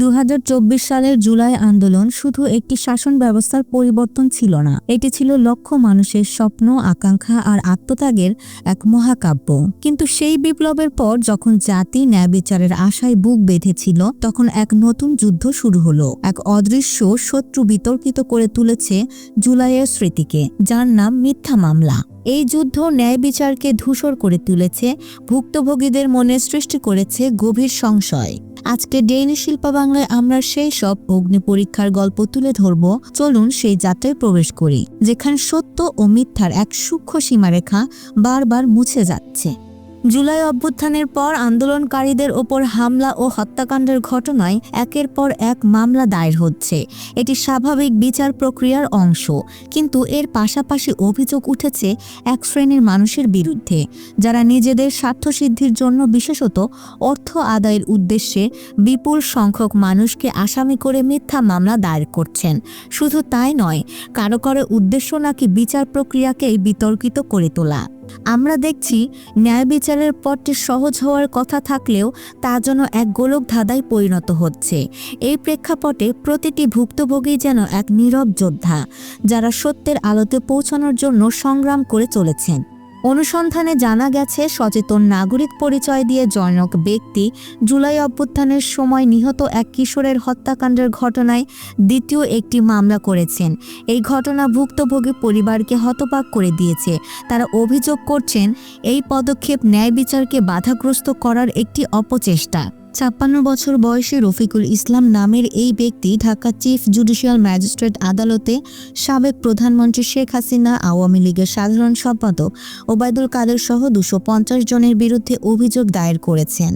দু হাজার চব্বিশ সালের জুলাই আন্দোলন শুধু একটি শাসন ব্যবস্থার পরিবর্তন ছিল না, এটি ছিল লক্ষ মানুষের স্বপ্ন, আকাঙ্ক্ষা আর আত্মত্যাগের এক মহাকাব্য। কিন্তু সেই বিপ্লবের পর যখন জাতি ন্যায় বিচারের আশায় বুক বেঁধেছিল, তখন এক নতুন যুদ্ধ শুরু হলো। এক অদৃশ্য শত্রু বিতর্কিত করে তুলেছে জুলাইয়ের স্মৃতিকে, যার নাম মিথ্যা মামলা। এই যুদ্ধ ন্যায় বিচারকে ধূসর করে তুলেছে, ভুক্তভোগীদের মনে সৃষ্টি করেছে গভীর সংশয়। আজকে ডেইনি শিল্প বাংলায় আমরা সেই সব অগ্নি পরীক্ষার গল্প তুলে ধরব। চলুন সেই যাত্রায় প্রবেশ করি, যেখানে সত্য ও মিথ্যার এক সূক্ষ্ম সীমারেখা বারবার মুছে যাচ্ছে। জুলাই অভ্যুত্থানের পর আন্দোলনকারীদের ওপর হামলা ও হত্যাকাণ্ডের ঘটনায় একের পর এক মামলা দায়ের হচ্ছে। এটি স্বাভাবিক বিচার প্রক্রিয়ার অংশ, কিন্তু এর পাশাপাশি অভিযোগ উঠেছে এক শ্রেণির মানুষের বিরুদ্ধে, যারা নিজেদের স্বার্থসিদ্ধির জন্য বিশেষত অর্থ আদায়ের উদ্দেশ্যে বিপুল সংখ্যক মানুষকে আসামি করে মিথ্যা মামলা দায়ের করছেন। শুধু তাই নয়, কারও কারও উদ্দেশ্য নাকি বিচার প্রক্রিয়াকেই বিতর্কিত করে তোলা। আমরা দেখছি ন্যায় বিচারের পথটি সহজ হওয়ার কথা থাকলেও তা যেন এক গোলক ধাঁধায় পরিণত হচ্ছে। এই প্রেক্ষাপটে প্রতিটি ভুক্তভোগী যেন এক নীরব যোদ্ধা, যারা সত্যের আলোতে পৌঁছানোর জন্য সংগ্রাম করে চলেছেন। অনুসন্ধানে জানা গেছে, সচেতন নাগরিক পরিচয় দিয়ে জনক ব্যক্তি জুলাই অভ্যুত্থানের সময় নিহত এক কিশোরের হত্যাকাণ্ডের ঘটনায় দ্বিতীয় একটি মামলা করেছেন। এই ঘটনা ভুক্তভোগী পরিবারকে হতবাক করে দিয়েছে। তারা অভিযোগ করছেন, এই পদক্ষেপ ন্যায় বিচারকে বাধাগ্রস্ত করার একটি অপচেষ্টা। ছাপ্পান্ন বছর বয়সী রফিকুল ইসলাম নামের এই ব্যক্তি ঢাকা চিফ জুডিশিয়াল ম্যাজিস্ট্রেট আদালতে সাবেক প্রধানমন্ত্রী শেখ হাসিনা, আওয়ামী লীগের সাধারণ সম্পাদক ওবায়দুল কাদের সহ দুশো পঞ্চাশ জনের বিরুদ্ধে অভিযোগ দায়ের করেছেন।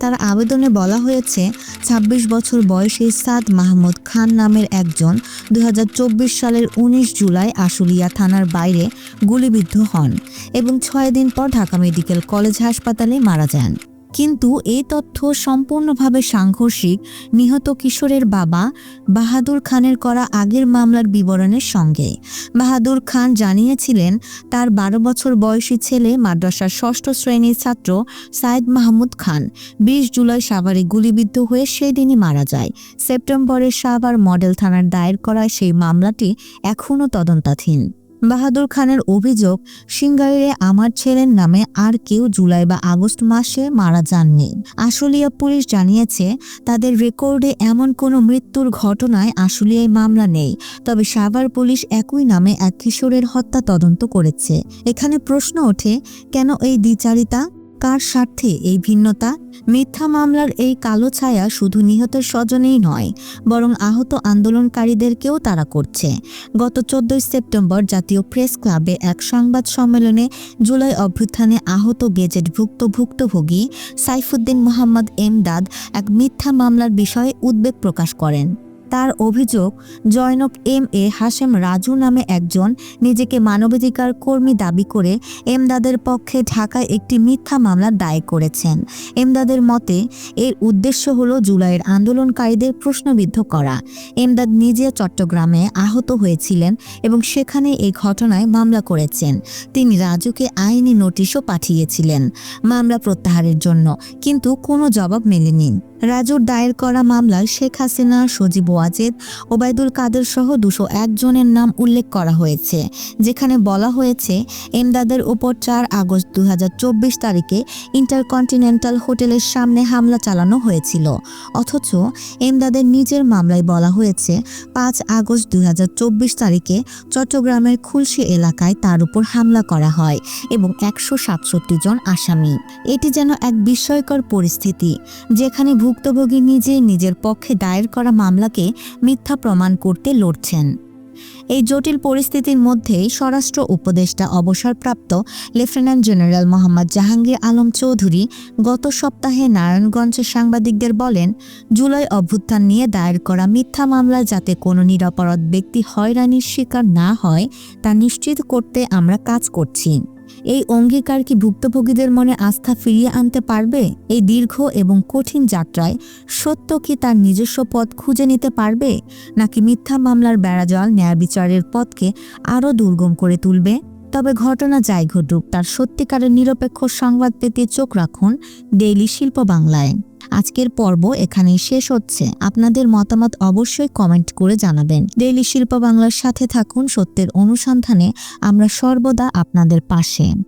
তার আবেদনে বলা হয়েছে ২৬ বছর বয়সী সাদ মাহমুদ খান নামের একজন দু হাজার চব্বিশ সালের ১৯ জুলাই আশুলিয়া থানার বাইরে গুলিবিদ্ধ হন এবং ছয় দিন পর ঢাকা মেডিকেল কলেজ হাসপাতালে মারা যান। কিন্তু এই তথ্য সম্পূর্ণভাবে সাংঘর্ষিক। নিহত কিশোরের বাবা বাহাদুর খানের করা আগের মামলার বিবরণের সঙ্গে। বাহাদুর খান জানিয়েছিলেন, তার বারো বছর বয়সী ছেলে মাদ্রাসার ষষ্ঠ শ্রেণির ছাত্র সাইদ মাহমুদ খান বিশ জুলাই সাভারে গুলিবিদ্ধ হয়ে সেদিনই মারা যায়। সেপ্টেম্বরে সাভার মডেল থানার দায়ের করা সেই মামলাটি এখনও তদন্তাধীন। বাহাদুর খানের অভিযোগ, সিঙ্গাইরে আমার ছেলের নামে আর কেউ জুলাই বা আগস্ট মাসে মারা যাননি। আশুলিয়া পুলিশ জানিয়েছে, তাদের রেকর্ডে এমন কোনো মৃত্যুর ঘটনায় আশুলিয়ায় মামলা নেই, তবে সাভার পুলিশ একই নামে এক কিশোরের হত্যা তদন্ত করেছে। এখানে প্রশ্ন ওঠে, কেন এই দ্বিচারিতা? কার স্বার্থে এই ভিন্নতা? মিথ্যা মামলার এই কালো ছায়া শুধু নিহতের স্বজনেই নয়, বরং আহত আন্দোলনকারীদেরকেও তারা করছে। গত চোদ্দই সেপ্টেম্বর জাতীয় প্রেস ক্লাবে এক সংবাদ সম্মেলনে জুলাই অভ্যুত্থানে আহত গেজেটভুক্ত ভুক্তভোগী সাইফুদ্দিন মোহাম্মদ এমদাদ এক মিথ্যা মামলার বিষয়ে উদ্বেগ প্রকাশ করেন। তার অভিযোগ, জয়নব এম এ হাশেম রাজু নামে একজন নিজেকে মানবাধিকার কর্মী দাবি করে এমদাদের পক্ষে ঢাকায় একটি মিথ্যা মামলা দায়ের করেছেন। এমদাদের মতে, এর উদ্দেশ্য হলো জুলাইয়ের আন্দোলনকারীদের প্রশ্নবিদ্ধ করা। এমদাদ নিজে চট্টগ্রামে আহত হয়েছিলেন এবং সেখানে এই ঘটনায় মামলা করেছেন। তিনি রাজুকে আইনি নোটিশও পাঠিয়েছিলেন। মামলা প্রত্যাহারের জন্য, কিন্তু কোনো জবাব মেলেনি। রাজুর দায়ের করা মামলায় শেখ হাসিনা, সজীব ওয়াজেদ, ওবায়দুল কাদের সহ দুশো একজনের নাম উল্লেখ করা হয়েছে, যেখানে বলা হয়েছে, এমদাদের উপর চার আগস্ট দু হাজার চব্বিশ তারিখে ইন্টারকন্টিনেন্টাল হোটেলের সামনে হামলা চালানো হয়েছিল। অথচ এমদাদের নিজের মামলায় বলা হয়েছে, পাঁচ আগস্ট দুই হাজার চব্বিশ তারিখে চট্টগ্রামের খুলশি এলাকায় তার উপর হামলা করা হয় এবং একশো সাতষট্টি জন আসামি। এটি যেন এক বিস্ময়কর পরিস্থিতি, যেখানে ভুক্তভোগী নিজে নিজের পক্ষে দায়ের করা মামলাকে মিথ্যা প্রমাণ করতে লড়ছেন। এই জটিল পরিস্থিতির মধ্যেই স্বরাষ্ট্র উপদেষ্টা অবসরপ্রাপ্ত লেফটেন্যান্ট জেনারেল মোহাম্মদ জাহাঙ্গীর আলম চৌধুরী গত সপ্তাহে নারায়ণগঞ্জের সাংবাদিকদের বলেন, জুলাই অভ্যুত্থান নিয়ে দায়ের করা মিথ্যা মামলায় যাতে কোনো নিরাপরাধ ব্যক্তি হয়রানির শিকার না হয়, তা নিশ্চিত করতে আমরা কাজ করছি। এই অঙ্গীকার কি ভুক্তভোগীদের মনে আস্থা ফিরিয়ে আনতে পারবে? এই দীর্ঘ এবং কঠিন যাত্রায় সত্য কি তার নিজস্ব পথ খুঁজে নিতে পারবে? নাকি মিথ্যা মামলার বেড়াজল ন্যায় বিচারের পথকে আরও দুর্গম করে তুলবে? তবে ঘটনা যাই ঘটুক, তার সত্যিকারের নিরপেক্ষ সংবাদ পেতে চোখ রাখুন ডেইলি শিল্প বাংলায়। আজকের পর্ব এখানেই শেষ হচ্ছে। আপনাদের মতামত অবশ্যই কমেন্ট করে জানাবেন। ডেইলি শিল্প বাংলার সাথে থাকুন সত্যের অনুসন্ধানে। আমরা সর্বদা আপনাদের পাশে।